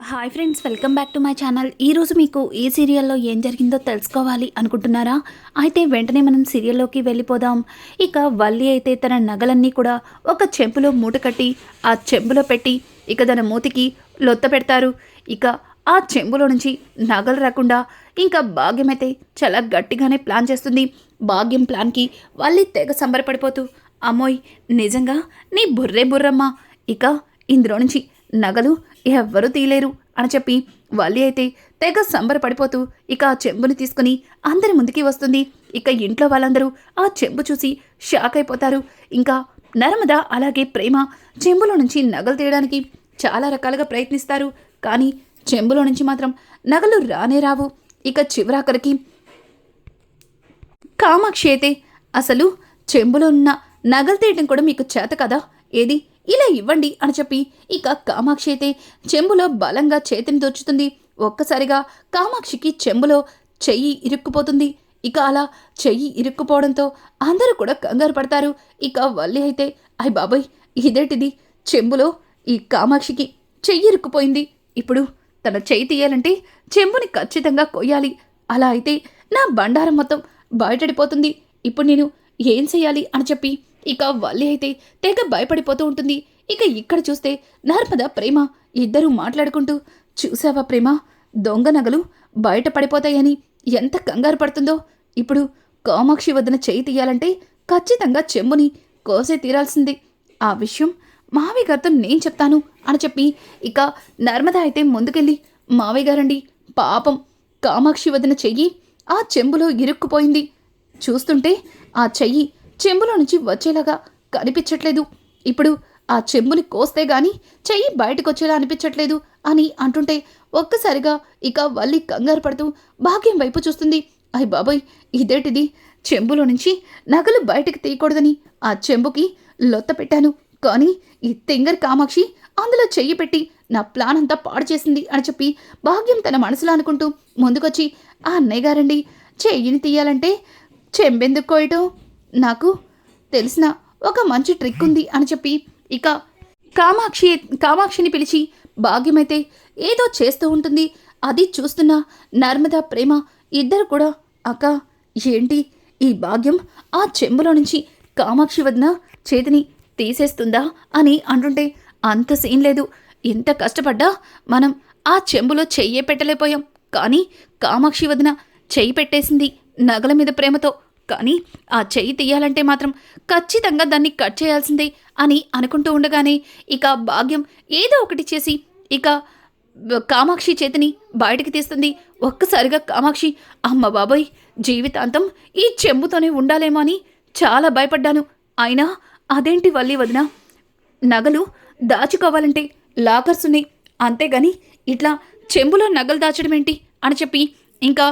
Hi friends welcome back to my channel. ఈరోజు మీకు ఈ సీరియల్లో ఏం జరిగిందో తెలుసుకోవాలి అనుకుంటున్నారా? అయితే వెంటనే మనం సీరియల్లోకి వెళ్ళిపోదాం. ఇక వల్లి అయితే తన నగలన్నీ కూడా ఒక చెంపులో మూట కట్టి ఆ చెంబులో పెట్టి ఇక తన మూతికి లొత్త పెడతారు. ఇక ఆ చెంబులో నుంచి నగలు రాకుండా ఇంకా భాగ్యం అయితే చాలా గట్టిగానే ప్లాన్ చేస్తుంది. భాగ్యం ప్లాన్కి వల్లి తెగ సంబరపడిపోతూ అమ్మోయ్ నిజంగా నీ బుర్రే బుర్రమ్మ. ఇక ఇందులో నుంచి నగలు ఎవ్వరూ తీలేరు అని చెప్పి వల్లి అయితే తెగ సంబరపడిపోతూ ఇక ఆ చెంబుని తీసుకుని అందరి ముందుకి వస్తుంది. ఇక ఇంట్లో వాళ్ళందరూ ఆ చెంబు చూసి షాక్ అయిపోతారు. ఇంకా నర్మద అలాగే ప్రేమ చెంబులో నుంచి నగలు తీయడానికి చాలా రకాలుగా ప్రయత్నిస్తారు. కానీ చెంబులో నుంచి మాత్రం నగలు రానే రావు. ఇక చివరాఖరికి కామాక్షి అయితే అసలు చెంబులో ఉన్న నగలు తీయటం కూడా మీకు చేత కదా? ఏది? ఇలా ఇవ్వండి అని చెప్పి ఇక కామాక్షి అయితే చెంబులో బలంగా చేతిని దోచుతుంది ఒక్కసారిగా కామాక్షికి చెంబులో చెయ్యి ఇరుక్కుపోతుంది. ఇక అలా చెయ్యి ఇరుక్కుపోవడంతో అందరూ కూడా కంగారు పడతారు. ఇక వల్లి అయితే అయ్ బాబోయ్ ఇదేంటిది? చెంబులో ఈ కామాక్షికి చెయ్యి ఇరుక్కుపోయింది. ఇప్పుడు తన చెయ్యి తీయాలంటే చెంబుని ఖచ్చితంగా కొయ్యాలి. అలా అయితే నా బండారం మొత్తం బయటడిపోతుంది ఇప్పుడు నేను ఏం చేయాలి అని చెప్పి ఇక వల్లి అయితే తెగ భయపడిపోతూ ఉంటుంది. ఇక ఇక్కడ చూస్తే నర్మద ప్రేమ ఇద్దరూ మాట్లాడుకుంటూ చూసావా ప్రేమ దొంగ నగలు బయట పడిపోతాయని ఎంత కంగారు పడుతుందో. ఇప్పుడు కామాక్షి వద్దన చేయి తీయాలంటే ఖచ్చితంగా చెంబుని కోసే తీరాల్సింది. ఆ విషయం మావయ్య గారితో నేను చెప్తాను అని చెప్పి ఇక నర్మద అయితే ముందుకెళ్ళి మావయ్య గారండి పాపం కామాక్షి వదిన చెయ్యి ఆ చెంబులో ఇరుక్కుపోయింది. చూస్తుంటే ఆ చెయ్యి చెంబులో నుంచి వచ్చేలాగా కనిపించట్లేదు. ఇప్పుడు ఆ చెంబుని కోస్తే గాని చెయ్యి బయటకొచ్చేలా అనిపించట్లేదు అని అంటుంటే ఒక్కసారిగా ఇక వల్లి కంగారు పడుతూ భాగ్యం వైపు చూస్తుంది. అయ్ బాబోయ్ ఇదేటిది? చెంబులో నుంచి నగలు బయటకు తీయకూడదని ఆ చెంబుకి లొత్త పెట్టాను. కానీ ఈ తింగర్ కామాక్షి అందులో చెయ్యి పెట్టి నా ప్లాన్ అంతా పాడు చేసింది అని చెప్పి భాగ్యం తన మనసులో అనుకుంటూ ముందుకొచ్చి ఆ అన్నయ్య గారండి చెయ్యిని తీయాలంటే చెంబెందుకు కోయటం? నాకు తెలిసిన ఒక మంచి ట్రిక్ ఉంది అని చెప్పి ఇక కామాక్షి కామాక్షిని పిలిచి భాగ్యమైతే ఏదో చేస్తూ ఉంటుంది. అది చూస్తున్న నర్మద ప్రేమ ఇద్దరు కూడా అక్క ఏంటి? ఈ భాగ్యం ఆ చెంబులో నుంచి కామాక్షి వదిన చేతిని తీసేస్తుందా? అని అంటుంటే అంత సీన్ లేదు. ఎంత కష్టపడ్డా మనం ఆ చెంబులో చెయ్యే పెట్టలేకపోయాం. కానీ కామాక్షి వదిన చెయ్యి పెట్టేసింది నగల మీద ప్రేమతో. కానీ ఆ చెయ్యి తీయాలంటే మాత్రం ఖచ్చితంగా దాన్ని కట్ చేయాల్సిందే అని అనుకుంటూ ఉండగానే ఇక భాగ్యం ఏదో ఒకటి చేసి ఇక కామాక్షి చేతిని బయటికి తీస్తుంది. ఒక్కసారిగా కామాక్షి అమ్మ బాబాయ్ జీవితాంతం ఈ చెంబుతోనే ఉండాలేమో అని చాలా భయపడ్డాను. అయినా అదేంటి వల్లి వదిన? నగలు దాచుకోవాలంటే లాకర్స్ ఉన్నాయి. అంతేగాని ఇట్లా చెంబులో నగలు దాచడం ఏంటి అని చెప్పి ఇంకా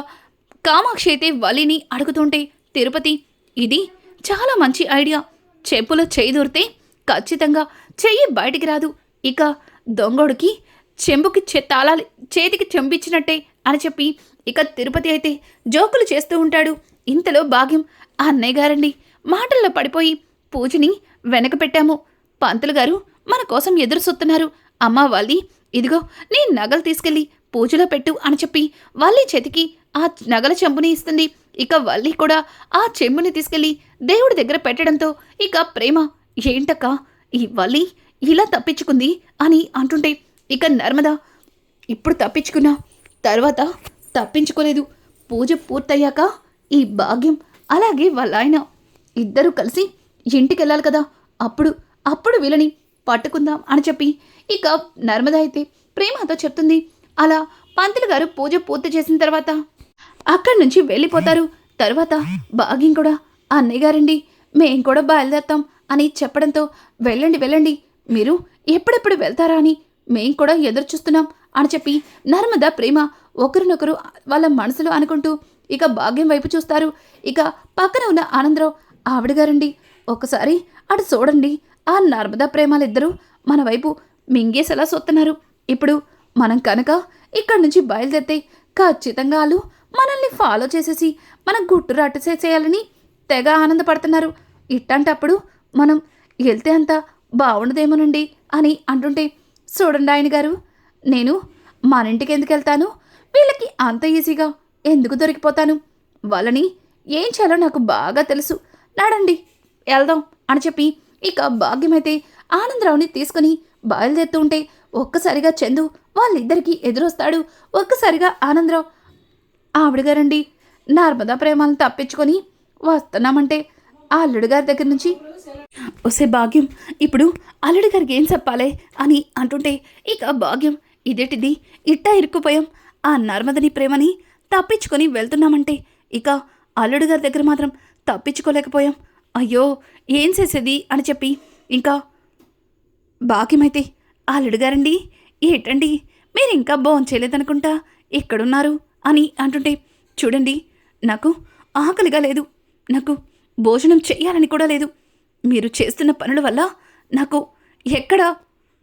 కామాక్షి అయితే వలిని అడుగుతుంటే తిరుపతి. ఇది చాలా మంచి ఐడియా. చెప్పులో చేయి దూరితే ఖచ్చితంగా చెయ్యి బయటికి రాదు. ఇక దొంగోడికి చెంబుకి చె తాళాలి చేతికి చెంపిచ్చినట్టే అని చెప్పి ఇక తిరుపతి అయితే జోకులు చేస్తూ ఉంటాడు. ఇంతలో భాగ్యం ఆ అన్నయ్య గారండి. మాటల్లో పడిపోయి పూజని వెనక పెట్టాము. పంతులు గారు మన కోసం ఎదురు చూస్తున్నారు అమ్మ వాళ్ళి ఇదిగో నీ నగలు తీసుకెళ్ళి పూజలో పెట్టు అని చెప్పి వల్లి చేతికి ఆ నగల చెంబుని ఇస్తుంది. ఇక వల్లి కూడా ఆ చెంబుని తీసుకెళ్ళి దేవుడి దగ్గర పెట్టడంతో ఇక ప్రేమ ఏంటక్క ఈ వల్లి ఇలా తప్పించుకుంది? అని అంటుంటే ఇక నర్మద ఇప్పుడు తప్పించుకున్నా తర్వాత తప్పించుకోలేదు. పూజ పూర్తయ్యాక ఈ భాగ్యం అలాగే వాళ్ళ ఆయన ఇద్దరూ కలిసి ఇంటికి వెళ్ళాలి కదా. అప్పుడు అప్పుడు వీళ్ళని పట్టుకుందాం అని చెప్పి ఇక నర్మద అయితే ప్రేమతో చెప్తుంది. అలా పంతులు గారు పూజ పూర్తి చేసిన తర్వాత అక్కడి నుంచి వెళ్ళిపోతారు. తర్వాత భాగ్యం కూడా అన్నయ్య గారండి మేం కూడా బయలుదేరుతాం అని చెప్పడంతో వెళ్ళండి వెళ్ళండి మీరు ఎప్పుడెప్పుడు వెళ్తారా అని మేం కూడా ఎదురు చూస్తున్నాం అని చెప్పి నర్మద ప్రేమ ఒకరినొకరు వాళ్ళ మనసులో అనుకుంటూ ఇక భాగ్యం వైపు చూస్తారు. ఇక పక్కన ఉన్న ఆనందరావు ఆవిడ గారండి ఒకసారి అటు చూడండి ఆ నర్మదా ప్రేమాలిద్దరూ మన వైపు మింగేసేలా చూస్తున్నారు. ఇప్పుడు మనం కనుక ఇక్కడి నుంచి బయలుదేరితే ఖచ్చితంగా వాళ్ళు మనల్ని ఫాలో చేసేసి మన గుట్టు రట్టు చేసేయాలని తెగ ఆనందపడుతున్నారు. ఇట్టంటప్పుడు మనం వెళ్తే అంత బాగుండదేమోనండి అని అంటుంటే చూడండి ఆయన గారు నేను మన ఇంటికి ఎందుకు వెళ్తాను? వీళ్ళకి అంత ఈజీగా ఎందుకు దొరికిపోతాను? వాళ్ళని ఏం చేయాలో నాకు బాగా తెలుసు. నడండి వెళ్దాం అని చెప్పి ఇక భాగ్యమైతే ఆనందరావుని తీసుకుని బయలుదేరుతూ ఉంటే ఒక్కసారిగా చందు వాళ్ళిద్దరికీ ఎదురొస్తాడు. ఒక్కసారిగా ఆనందరావు ఆవిడగారండి. నర్మదా ప్రేమాలను తప్పించుకొని వస్తున్నామంటే ఆ అల్లుడు గారి దగ్గర నుంచి వస్తే భాగ్యం ఇప్పుడు అల్లుడు గారికి ఏం చెప్పాలి అని అంటుంటే ఇక భాగ్యం ఇదేటిది? ఇట్టా ఇరుక్కుపోయాం. ఆ నర్మదని ప్రేమని తప్పించుకొని వెళ్తున్నామంటే ఇక అల్లుడు గారి దగ్గర మాత్రం తప్పించుకోలేకపోయాం. అయ్యో ఏం చేసేది అని చెప్పి ఇంకా భాగ్యమైతే అల్లుడు గారండి ఏటండి? మీరు ఇంకా భోంచేయలేదనుకుంటా ఎక్కడున్నారు? అని అంటుంటే చూడండి నాకు ఆకలిగా లేదు. నాకు భోజనం చెయ్యాలని కూడా లేదు. మీరు చేస్తున్న పనుల వల్ల నాకు ఎక్కడ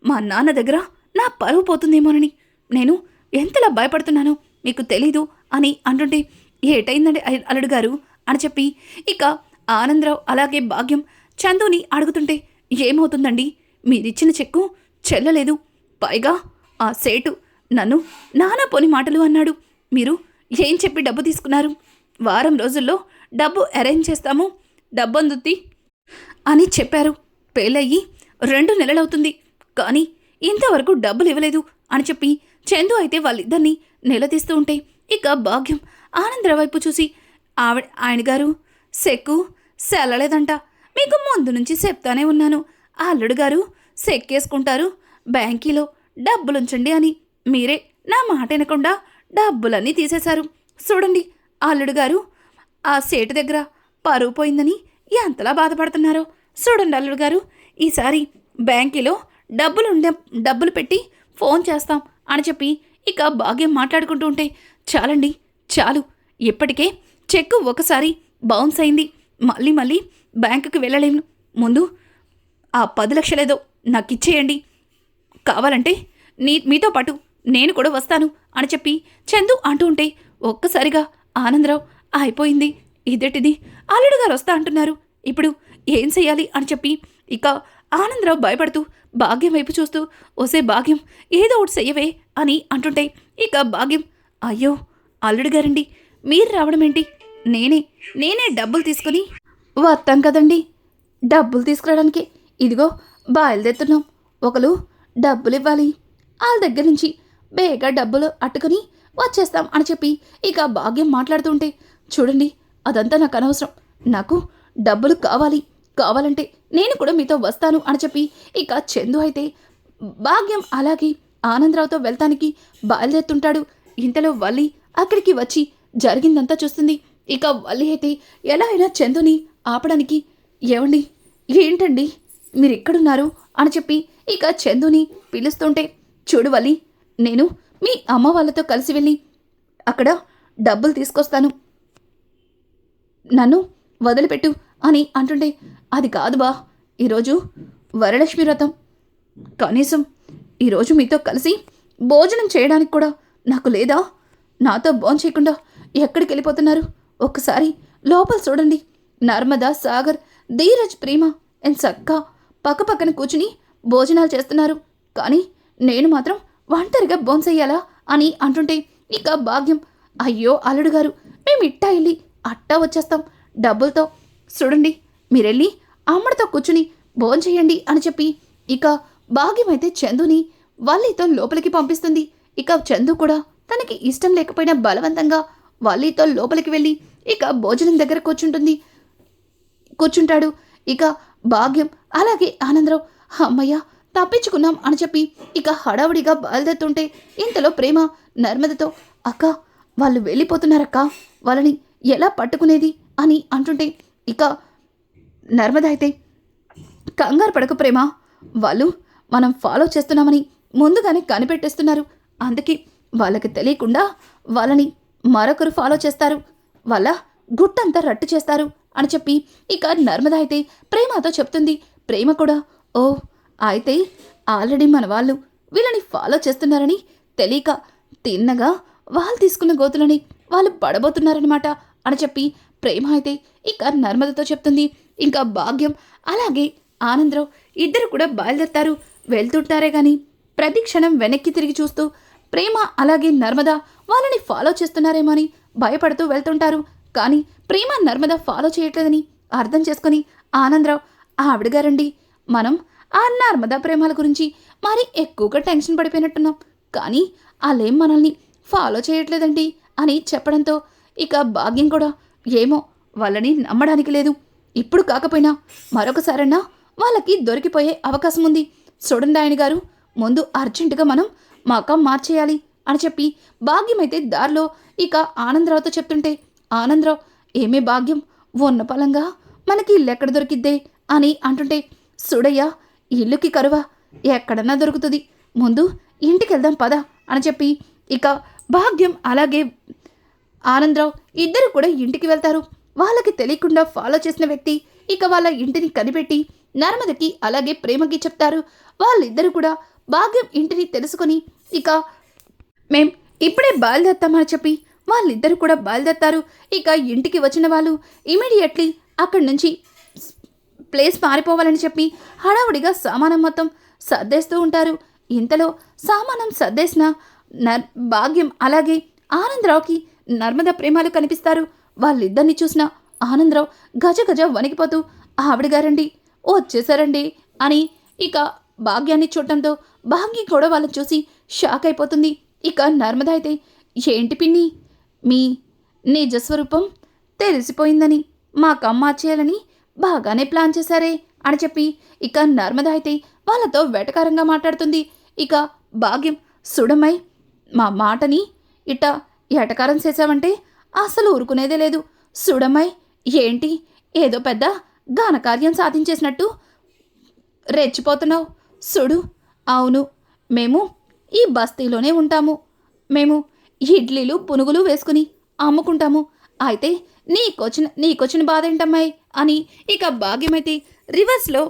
మా నాన్న దగ్గర నా పరువు పోతుందేమోనని నేను ఎంతలా భయపడుతున్నానో మీకు తెలీదు అని అంటుంటే ఏటైందండి అల్లుడు గారు అని చెప్పి ఇక ఆనందరావు అలాగే భాగ్యం చందుని అడుగుతుంటే ఏమవుతుందండి? మీరిచ్చిన చెక్కు చెల్లలేదు. పైగా ఆ సేటు నన్ను నానా పోని మాటలు అన్నాడు. మీరు ఏం చెప్పి డబ్బు తీసుకున్నారు? వారం రోజుల్లో డబ్బు అరేంజ్ చేస్తాము డబ్బు అందుద్ది అని చెప్పారు. పెళ్ళయ్యి రెండు నెలలవుతుంది. కానీ ఇంతవరకు డబ్బులు ఇవ్వలేదు అని చెప్పి చందు అయితే వాళ్ళిద్దరినీ నిలదీస్తూ ఉంటే ఇక భాగ్యం ఆనందరావు వైపు చూసి ఆవిడ ఆయన గారు సెక్కు సెల్లలేదంట. మీకు ముందు నుంచి చెప్తానే ఉన్నాను. ఆ అల్లుడు గారు సెక్కేసుకుంటారు. బ్యాంకీలో డబ్బులుంచండి అని మీరే నా మాట వినకుండా డబ్బులన్నీ తీసేశారు. చూడండి అల్లుడు గారు ఆ సేటు దగ్గర పరువు పోయిందని ఎంతలా బాధపడుతున్నారో. చూడండి అల్లుడు గారు ఈసారి బ్యాంకీలో డబ్బులు ఉండే డబ్బులు పెట్టి ఫోన్ చేస్తాం అని చెప్పి ఇక బాగా మాట్లాడుకుంటూ ఉంటే చాలండి చాలు. ఇప్పటికే చెక్కు ఒకసారి బౌన్స్ అయింది. మళ్ళీ మళ్ళీ బ్యాంకుకి వెళ్ళలేము ముందు ఆ పది లక్షలేదో నాకు ఇచ్చేయండి కావాలంటే నీ మీతో పాటు నేను కూడా వస్తాను అని చెప్పి చందు అంటూ ఉంటే ఒక్కసారిగా ఆనందరావు అయిపోయింది. ఇదేటిది? అల్లుడు గారు వస్తా అంటున్నారు. ఇప్పుడు ఏం చెయ్యాలి అని చెప్పి ఇక ఆనందరావు భయపడుతూ భాగ్యం వైపు చూస్తూ వసే భాగ్యం ఏదో ఒకటి చెయ్యవే అని అంటుంటే ఇక భాగ్యం అయ్యో అల్లుడు గారండి మీరు రావడం ఏంటి? నేనే నేనే డబ్బులు తీసుకుని వస్తాం కదండి. డబ్బులు తీసుకురావడానికి ఇదిగో బయలుదేరుతున్నాం. ఒకరు డబ్బులు ఇవ్వాలి. వాళ్ళ దగ్గర నుంచి బేగా డబ్బులు అట్టుకుని వచ్చేస్తాం అని చెప్పి ఇక భాగ్యం మాట్లాడుతుంటే చూడండి అదంతా నాకు అనవసరం. నాకు డబ్బులు కావాలి. కావాలంటే నేను కూడా మీతో వస్తాను అని చెప్పి ఇక చందు అయితే భాగ్యం అలాగే ఆనందరావుతో వెళ్తానికి బయలుదేరుతుంటాడు. ఇంతలో వల్లి అక్కడికి వచ్చి జరిగిందంతా చూస్తుంది. ఇక వల్లి అయితే ఎలా అయినా చందుని ఆపడానికి ఏమండి ఏంటండి? మీరు ఎక్కడున్నారు అని చెప్పి ఇక చందుని పిలుస్తుంటే చూడు వల్లి నేను మీ అమ్మ వాళ్ళతో కలిసి వెళ్ళి అక్కడ డబ్బులు తీసుకొస్తాను. నన్ను వదిలిపెట్టు అని అంటుండే అది కాదు బా ఈరోజు వరలక్ష్మి వ్రతం. కనీసం ఈరోజు మీతో కలిసి భోజనం చేయడానికి కూడా నాకు లేదా? నాతో భోజనం చేయకుండా ఎక్కడికి వెళ్ళిపోతున్నారు? ఒక్కసారి లోపల చూడండి. నర్మదా సాగర్ ధీరజ్ ప్రేమ అండ్ సక్క పక్కపక్కన కూర్చుని భోజనాలు చేస్తున్నారు. కానీ నేను మాత్రం ఒంటరిగా బోన్సెయ్యాలా అని అంటుంటే ఇక భాగ్యం. అయ్యో అల్లుడు గారు మేము ఇట్టా వెళ్ళి అట్టా వచ్చేస్తాం. డబ్బులతో. చూడండి మీరెళ్ళి అమ్మడితో కూర్చుని భోంచేయండి అని చెప్పి ఇక భాగ్యమైతే చందుని వల్లీతో లోపలికి పంపిస్తుంది. ఇక చందు కూడా తనకి ఇష్టం లేకపోయినా బలవంతంగా వల్లీతో లోపలికి వెళ్ళి ఇక భోజనం దగ్గర కూర్చుంటుంది. కూర్చుంటాడు. ఇక భాగ్యం అలాగే ఆనందరావు. అమ్మయ్య తప్పించుకున్నాం అని చెప్పి ఇక హడావుడిగా బయలుదేరుతుంటే ఇంతలో ప్రేమ నర్మదతో అక్క వాళ్ళు వెళ్ళిపోతున్నారక్క వాళ్ళని ఎలా పట్టుకునేది? అని అంటుంటే ఇక నర్మద అయితే కంగారు పడక ప్రేమ వాళ్ళు మనం ఫాలో చేస్తున్నామని ముందుగానే కనిపెట్టేస్తున్నారు. అందుకే వాళ్ళకి తెలియకుండా వాళ్ళని మరొకరు ఫాలో చేస్తారు. వాళ్ళ గుట్టంతా రట్టు చేస్తారు. అని చెప్పి ఇక నర్మద అయితే ప్రేమతో చెప్తుంది. ప్రేమ కూడా ఓ అయితే ఆల్రెడీ మన వాళ్ళు వీళ్ళని ఫాలో చేస్తున్నారని తెలియక తిన్నగా వాళ్ళు తీసుకున్న గోతులని వాళ్ళు పడబోతున్నారనమాట అని చెప్పి ప్రేమ అయితే ఇక నర్మదతో చెప్తుంది. ఇంకా భాగ్యం అలాగే ఆనందరావు ఇద్దరు కూడా బయలుదేరుతారు. వెళ్తుంటారే కానీ ప్రతి క్షణం వెనక్కి తిరిగి చూస్తూ ప్రేమ అలాగే నర్మద వాళ్ళని ఫాలో చేస్తున్నారేమో అని భయపడుతూ వెళ్తుంటారు. కానీ ప్రేమ నర్మద ఫాలో చేయట్లేదని అర్థం చేసుకుని ఆనందరావు ఆవిడ గారండి మనం ఆ నర్మదా ప్రేమాల గురించి మరి ఎక్కువగా టెన్షన్ పడిపోయినట్టున్నాం. కానీ వాళ్ళేం మనల్ని ఫాలో చేయట్లేదండి అని చెప్పడంతో ఇక భాగ్యం కూడా ఏమో వాళ్ళని నమ్మడానికి లేదు. ఇప్పుడు కాకపోయినా మరొకసారన్నా వాళ్ళకి దొరికిపోయే అవకాశం ఉంది. చూడండి ఆయన గారు ముందు అర్జెంటుగా మనం మాకం మార్చేయాలి అని చెప్పి భాగ్యం అయితే దారిలో ఇక ఆనందరావుతో చెప్తుంటే ఆనందరావు ఏమే భాగ్యం? ఉన్న పలంగా మనకి ఇల్లు ఎక్కడ దొరికిద్దే? అని అంటుంటే సుడయ్య ఇల్లుకి కరువా? ఎక్కడన్నా దొరుకుతుంది. ముందు ఇంటికి వెళ్దాం పద అని చెప్పి ఇక భాగ్యం అలాగే ఆనందరావు ఇద్దరు కూడా ఇంటికి వెళ్తారు. వాళ్ళకి తెలియకుండా ఫాలో చేసిన వ్యక్తి ఇక వాళ్ళ ఇంటిని కనిపెట్టి నర్మదకి అలాగే ప్రేమకి చెప్తారు. వాళ్ళిద్దరూ కూడా భాగ్యం ఇంటిని తెలుసుకొని ఇక మేం ఇప్పుడే బయలుదేరుతామని చెప్పి వాళ్ళిద్దరూ కూడా బయలుదేరతారు. ఇక ఇంటికి వచ్చిన వాళ్ళు ఇమీడియట్లీ అక్కడి నుంచి ప్లేస్ మారిపోవాలని చెప్పి హడావుడిగా సామానం మొత్తం సర్దేస్తూ ఉంటారు. ఇంతలో సామానం సర్దేసిన నర్ భాగ్యం అలాగే ఆనందరావుకి నర్మద ప్రేమాలు కనిపిస్తారు. వాళ్ళిద్దరిని చూసిన ఆనందరావు గజ గజ వణికిపోతూ ఆవిడగారండి వచ్చేసారండి అని ఇక భాగ్యాన్ని చూడటంతో భాగ్యం కూడా వాళ్ళని చూసి షాక్ అయిపోతుంది. ఇక నర్మద అయితే ఏంటి పిన్ని మీ నిజస్వరూపం తెలిసిపోయిందని మాకమ్మ చేయాలని బాగానే ప్లాన్ చేశారే అని చెప్పి ఇక నర్మద అయితే వాళ్ళతో వెటకారంగా మాట్లాడుతుంది. ఇక భాగ్యం సుడమై మా మాటని ఇట ఎటకారం చేశావంటే అసలు ఊరుకునేదే లేదు. సుడమై ఏంటి? ఏదో పెద్ద ఘనకార్యం సాధించేసినట్టు రెచ్చిపోతున్నావు. సుడు అవును మేము ఈ బస్తీలోనే ఉంటాము. మేము ఇడ్లీలు పునుగులు వేసుకుని అమ్ముకుంటాము. అయితే నీకొచ్చిన నీకొచ్చిన బాధ ఏంటమ్మాయి అని ఇక భాగ్యమైతే రివర్స్లో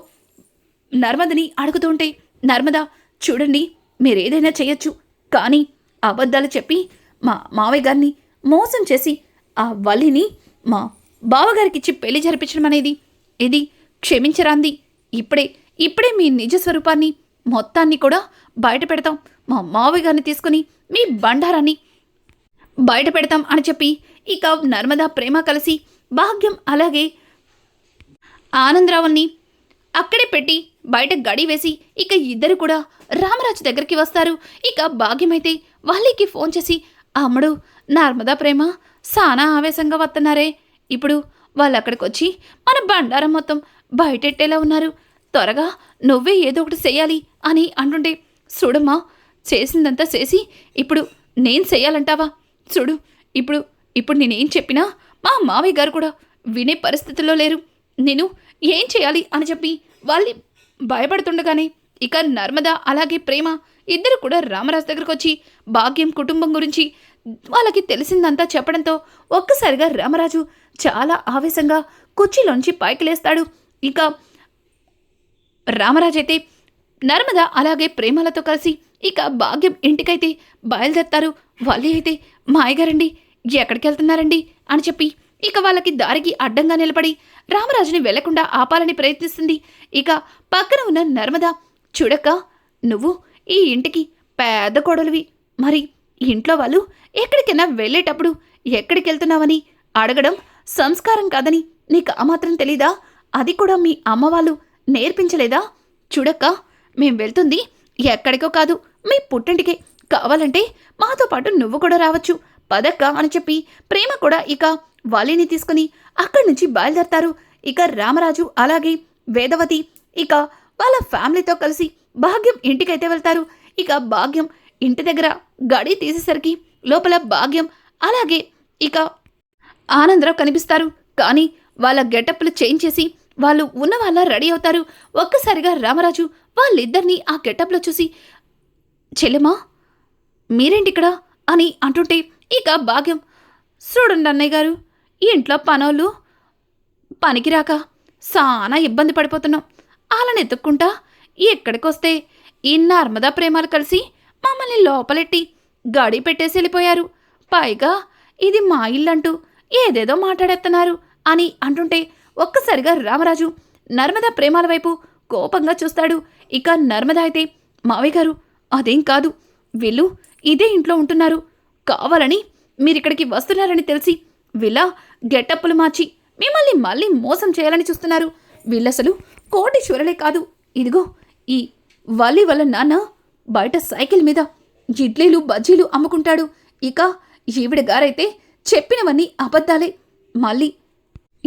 నర్మదని అడుగుతుంటే నర్మద చూడండి మీరేదైనా చేయొచ్చు. కానీ అబద్ధాలు చెప్పి మా మావయ్య గారిని మోసం చేసి ఆ వల్లిని మా బావగారికి ఇచ్చి పెళ్ళి జరిపించడం అనేది ఇది క్షమించరాంది. ఇప్పుడే ఇప్పుడే మీ నిజ స్వరూపాన్ని మొత్తాన్ని కూడా బయట పెడతాం. మా మావయ్య గారిని తీసుకుని మీ బండారాన్ని బయట పెడతాం అని చెప్పి ఇక నర్మదా ప్రేమ కలిసి భాగ్యం అలాగే ఆనందరావుల్ని అక్కడే పెట్టి బయట గడి వేసి ఇక ఇద్దరు కూడా రామరాజు దగ్గరికి వస్తారు. ఇక భాగ్యమైతే వాళ్ళకి ఫోన్ చేసి అమ్మడు నర్మదా ప్రేమ సానా ఆవేశంగా వస్తున్నారే. ఇప్పుడు వాళ్ళు అక్కడికి వచ్చి మన బండారం మొత్తం బయటెట్టేలా ఉన్నారు. త్వరగా నువ్వే ఏదో ఒకటి చేయాలి అని అంటుంటే చూడమ్మా చేసిందంతా చేసి ఇప్పుడు నేను చేయాలంటావా? చూడు ఇప్పుడు ఇప్పుడు నేనేం చెప్పినా మా మావయ్య గారు కూడా వినే పరిస్థితుల్లో లేరు. నేను ఏం చేయాలి అని చెప్పి వాళ్ళు భయపడుతుండగానే ఇక నర్మద అలాగే ప్రేమ ఇద్దరు కూడా రామరాజు దగ్గరకు వచ్చి భాగ్యం కుటుంబం గురించి వాళ్ళకి తెలిసిందంతా చెప్పడంతో ఒక్కసారిగా రామరాజు చాలా ఆవేశంగా కుర్చీలోంచి పైకి లేస్తాడు. ఇక రామరాజు అయితే నర్మద అలాగే ప్రేమలతో కలిసి ఇక భాగ్యం ఇంటికైతే బయలుదేరుతారు. వాళ్ళే అయితే మాయగారండి ఎక్కడికి వెళ్తున్నారండి? అని చెప్పి ఇక వాళ్ళకి దారికి అడ్డంగా నిలబడి రామరాజుని వెళ్ళకుండా ఆపాలని ప్రయత్నిస్తుంది. ఇక పక్కన ఉన్న నర్మద చూడక్క నువ్వు ఈ ఇంటికి పెద్ద కోడలివి. మరి ఇంట్లో వాళ్ళు ఎక్కడికైనా వెళ్ళేటప్పుడు ఎక్కడికి వెళ్తున్నావని అడగడం సంస్కారం కాదని నీకు అమాత్రం మాత్రం తెలీదా? అది కూడా మీ అమ్మ వాళ్ళు నేర్పించలేదా? చూడక్క మేం వెళ్తుంది ఎక్కడికో కాదు మీ పుట్టింటికే కావాలంటే మాతో పాటు నువ్వు కూడా రావచ్చు. పదక్క అని చెప్పి ప్రేమ కూడా ఇక వాలిని తీసుకుని అక్కడి నుంచి బయలుదేరతారు. ఇక రామరాజు అలాగే వేదవతి ఇక వాళ్ళ ఫ్యామిలీతో కలిసి భాగ్యం ఇంటికైతే వెళ్తారు. ఇక భాగ్యం ఇంటి దగ్గర గడి తీసేసరికి లోపల భాగ్యం అలాగే ఇక ఆనందరావు కనిపిస్తారు. కానీ వాళ్ళ గెటప్లు చేంజ్ చేసి వాళ్ళు ఉన్న వాళ్ళ రెడీ అవుతారు. ఒక్కసారిగా రామరాజు వాళ్ళిద్దరినీ ఆ గెటప్లో చూసి చెల్లెమా మీరేంటిక్కడ అని అంటుంటే ఇక భాగ్యం. చూడండి అన్నయ్య గారు ఈ ఇంట్లో పనోళ్ళు పనికిరాక సానా ఇబ్బంది పడిపోతున్నాం. వాళ్ళని ఎత్తుక్కుంటా ఎక్కడికొస్తే ఈ నర్మదా ప్రేమాలు కలిసి మమ్మల్ని లోపలెట్టి గడి పెట్టేసి వెళ్ళిపోయారు. పైగా ఇది మా ఇల్లంటూ ఏదేదో మాట్లాడేస్తున్నారు అని అంటుంటే ఒక్కసారిగా రామరాజు నర్మదా ప్రేమాల వైపు కోపంగా చూస్తాడు. ఇక నర్మద అయితే మావయ్య గారు అదేం కాదు. వీళ్ళు ఇదే ఇంట్లో ఉంటున్నారు. కావాలని మీరిక్కడికి వస్తున్నారని తెలిసి వీళ్ళ గెటప్పులు మార్చి మిమ్మల్ని మళ్ళీ మోసం చేయాలని చూస్తున్నారు. వీళ్ళసలు కోటీశ్వరులే కాదు. ఇదిగో ఈ వల్లి వల్ల నాన్న బయట సైకిల్ మీద ఇడ్లీలు బజ్జీలు అమ్ముకుంటాడు. ఇక ఈవిడ గారైతే చెప్పినవన్నీ అబద్ధాలే. మళ్ళీ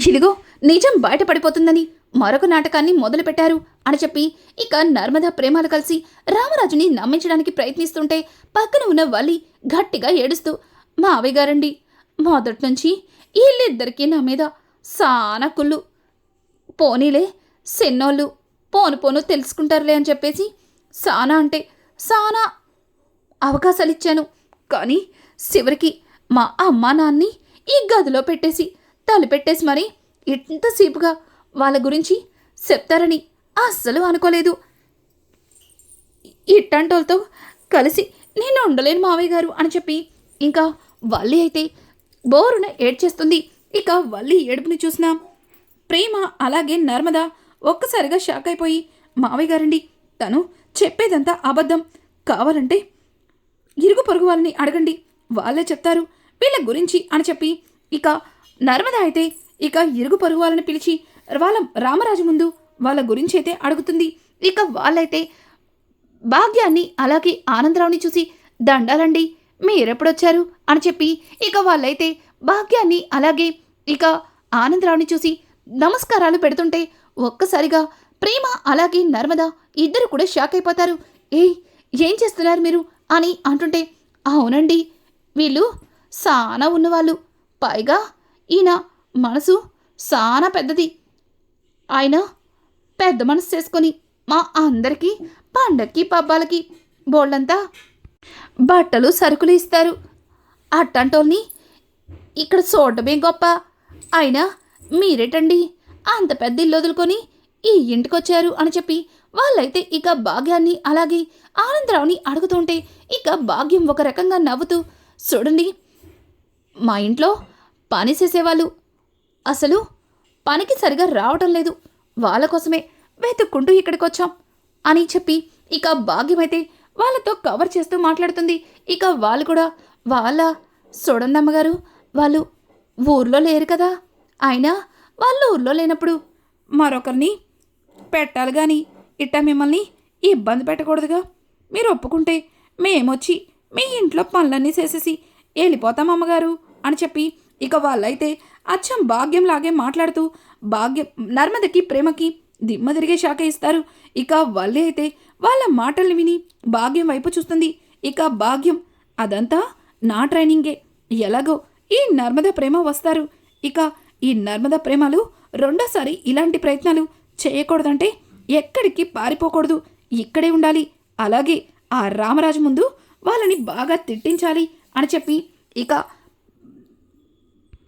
ఇదిగో నిజం బయటపడిపోతుందని మరొక నాటకాన్ని మొదలుపెట్టారు అని చెప్పి ఇక నర్మదా ప్రేమలు కలిసి రామరాజుని నమ్మించడానికి ప్రయత్నిస్తుంటే పక్కన ఉన్న వల్లి గట్టిగా ఏడుస్తూ మావయ్య గారండి మొదటి నుంచి వీళ్ళిద్దరికీ నా మీద సానా కుళ్ళు. పోనీలే సెన్నోళ్ళు పోను పోను తెలుసుకుంటారులే అని చెప్పేసి సానా అంటే సానా అవకాశాలు ఇచ్చాను కానీ చివరికి మా అమ్మా నాన్ని ఈ గదిలో పెట్టేసి తలుపెట్టేసి మరి ఇంతసేపుగా వాళ్ళ గురించి చెప్తారని అస్సలు అనుకోలేదు. ఇట్టంటోళ్ళతో కలిసి నేను ఉండలేను మావయ్య గారు అని చెప్పి ఇంకా వల్లి అయితే బోరున ఏడ్చేస్తుంది. ఇక వల్లి ఏడుపుని చూసిన. ప్రేమ అలాగే నర్మద ఒక్కసారిగా షాక్ అయిపోయి మావయ్య గారండి తను చెప్పేదంతా అబద్ధం. కావాలంటే ఇరుగు పొరుగు వాళ్ళని అడగండి. వాళ్ళే చెప్తారు. వీళ్ళ గురించి అని చెప్పి ఇక నర్మద అయితే ఇక ఇరుగు పొరుగు వాళ్ళని పిలిచి వాళ్ళ రామరాజు ముందు వాళ్ళ గురించి అయితే అడుగుతుంది. ఇక వాళ్ళైతే భాగ్యాన్ని అలాగే ఆనందరావుని చూసి దండాలండి మీరెప్పుడొచ్చారు? అని చెప్పి ఇక వాళ్ళైతే భాగ్యాన్ని అలాగే ఇక ఆనందరావుని చూసి నమస్కారాలు పెడుతుంటే ఒక్కసారిగా ప్రేమ అలాగే నర్మద ఇద్దరు కూడా షాక్ అయిపోతారు. ఏయ్ ఏం చేస్తున్నారు మీరు? అని అంటుంటే అవునండి వీళ్ళు సానా ఉన్నవాళ్ళు. పైగా ఈయన మనసు సానా పెద్దది. ఆయన పెద్ద మనసు చేసుకొని మా అందరికీ పండక్కి పబ్బాలకి బోళ్ళంతా బట్టలు సరుకులు ఇస్తారు. అట్టంటోల్ని ఇక్కడ చూడటమే గొప్ప. అయినా మీరేటండి? అంత పెద్ద ఇల్లు వదులుకొని ఈ ఇంటికొచ్చారు అని చెప్పి వాళ్ళైతే ఇక భాగ్యాన్ని అలాగే ఆనందరావుని అడుగుతుంటే ఇక భాగ్యం ఒక రకంగా నవ్వుతూ చూడండి మా ఇంట్లో పని చేసేవాళ్ళు. అసలు పనికి సరిగా రావటం లేదు. వాళ్ళ కోసమే వెతుక్కుంటూ ఇక్కడికి వచ్చాం అని చెప్పి ఇక భాగ్యమైతే వాళ్ళతో కవర్ చేస్తూ మాట్లాడుతుంది. ఇక వాళ్ళు కూడా వాళ్ళ చూడండి అమ్మగారు వాళ్ళు ఊర్లో లేరు కదా. అయినా వాళ్ళు ఊర్లో లేనప్పుడు మరొకరిని పెట్టాలి కానీ ఇట్ట మిమ్మల్ని ఇబ్బంది పెట్టకూడదుగా. మీరు ఒప్పుకుంటే మేమొచ్చి మీ ఇంట్లో పనులన్నీ చేసేసి వెళ్ళిపోతాం అమ్మగారు అని చెప్పి ఇక వాళ్ళైతే అచ్చం భాగ్యంలాగే మాట్లాడుతూ భాగ్యం నర్మదకి ప్రేమకి దిమ్మ తిరిగే శాఖ ఇస్తారు. ఇక వాళ్ళే అయితే వాళ్ళ మాటల్ని విని భాగ్యం వైపు చూస్తుంది. ఇక భాగ్యం అదంతా నా ట్రైనింగే. ఎలాగో ఈ నర్మద ప్రేమ వస్తారు. ఇక ఈ నర్మద ప్రేమలు రెండోసారి ఇలాంటి ప్రయత్నాలు చేయకూడదంటే ఎక్కడికి పారిపోకూడదు. ఇక్కడే ఉండాలి. అలాగే ఆ రామరాజు ముందు వాళ్ళని బాగా తిట్టించాలి అని చెప్పి ఇక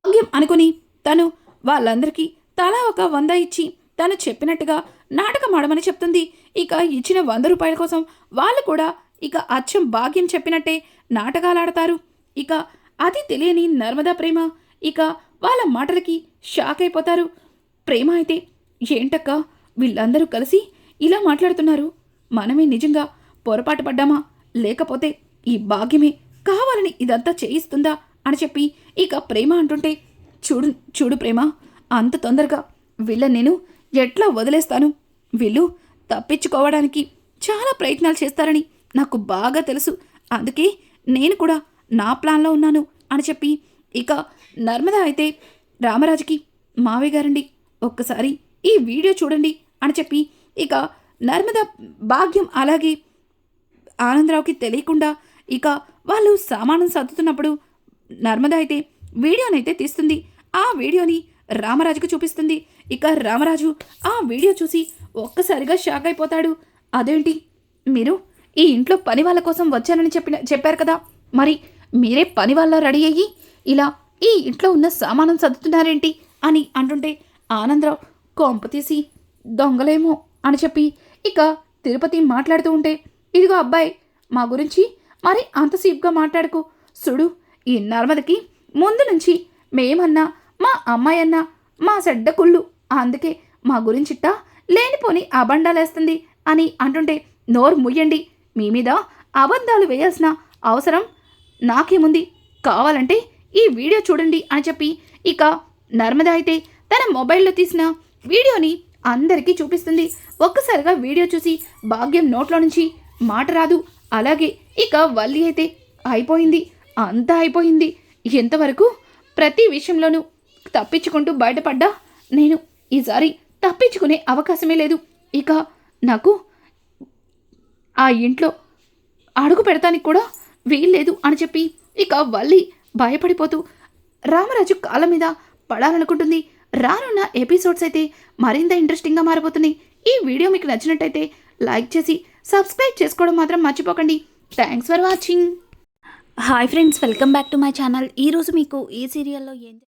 భాగ్యం అనుకుని తను వాళ్ళందరికీ తలా ఒక వంద ఇచ్చి తను చెప్పినట్టుగా నాటకం ఆడమని చెప్తుంది. ఇక ఇచ్చిన వంద రూపాయల కోసం వాళ్ళు కూడా ఇక అచ్చం భాగ్యం చెప్పినట్టే నాటకాలు ఆడతారు ఇక అది తెలియని నర్మదా ప్రేమ ఇక వాళ్ళ మాటలకి షాక్ అయిపోతారు. ప్రేమ అయితే ఏంటక్క? వీళ్ళందరూ కలిసి ఇలా మాట్లాడుతున్నారు. మనమే నిజంగా పొరపాటు పడ్డామా? లేకపోతే ఈ భాగ్యమే కావాలని ఇదంతా చేయిస్తుందా? అని చెప్పి ఇక ప్రేమ అంటుంటే చూడు చూడు ప్రేమ అంత తొందరగా వీళ్ళని నేను ఎట్లా వదిలేస్తాను? వీళ్ళు తప్పించుకోవడానికి చాలా ప్రయత్నాలు చేస్తారని నాకు బాగా తెలుసు. అందుకే నేను కూడా నా ప్లాన్లో ఉన్నాను అని చెప్పి ఇక నర్మద అయితే రామరాజుకి మావయ్య గారండి ఒక్కసారి ఈ వీడియో చూడండి అని చెప్పి ఇక నర్మద భాగ్యం అలాగే ఆనందరావుకి తెలియకుండా ఇక వాళ్ళు సామానం సర్దుతున్నప్పుడు నర్మద అయితే వీడియోనైతే తీస్తుంది. ఆ వీడియోని రామరాజుకు చూపిస్తుంది. ఇక రామరాజు ఆ వీడియో చూసి ఒక్కసారిగా షాక్ అయిపోతాడు. అదేంటి? మీరు ఈ ఇంట్లో పని వాళ్ళ కోసం వచ్చానని చెప్పిన చెప్పారు కదా. మరి మీరే పని వాళ్ళ రెడీ అయ్యి ఇలా ఈ ఇంట్లో ఉన్న సామానం సర్దుతున్నారేంటి అని అంటుంటే ఆనందరావు కొంప తీసి దొంగలేమో అని చెప్పి ఇక తిరుపతి మాట్లాడుతూ ఉంటే ఇదిగో అబ్బాయి మా గురించి మరి అంత సీప్గా మాట్లాడుకో. సుడు ఈ నర్మదకి ముందు నుంచి మేమన్నా మా అమ్మాయి అన్నా మా సెడ్డ కుళ్ళు. అందుకే మా గురించిట్ట లేనిపోని అబండాలేస్తుంది అని అంటుంటే నోరు ముయ్యండి మీ మీద అబద్ధాలు వేయాల్సిన అవసరం నాకేముంది? కావాలంటే ఈ వీడియో చూడండి అని చెప్పి ఇక నర్మద అయితే తన మొబైల్లో తీసిన వీడియోని అందరికీ చూపిస్తుంది. ఒక్కసారిగా వీడియో చూసి భాగ్యం నోట్లో నుంచి మాట రాదు. అలాగే ఇక వల్లి అయితే అయిపోయింది. అంతా అయిపోయింది. ఎంతవరకు? ప్రతి విషయంలోనూ తప్పించుకుంటూ బయటపడ్డా నేను. ఈసారి తప్పించుకునే అవకాశమే లేదు. ఇక నాకు ఆ ఇంట్లో అడుగు పెడతానికి కూడా వీల్లేదు అని చెప్పి ఇక వల్లి భయపడిపోతూ రామరాజు కాళ్ళ మీద పడాలనుకుంటుంది. రానున్న ఎపిసోడ్స్ అయితే మరింత ఇంట్రెస్టింగ్గా మారిపోతున్నాయి ఈ వీడియో మీకు నచ్చినట్టయితే లైక్ చేసి సబ్స్క్రైబ్ చేసుకోవడం మాత్రం మర్చిపోకండి. Thanks for watching. Hi friends welcome back to my channel. ఈరోజు మీకు ఈ సీరియల్లో ఏం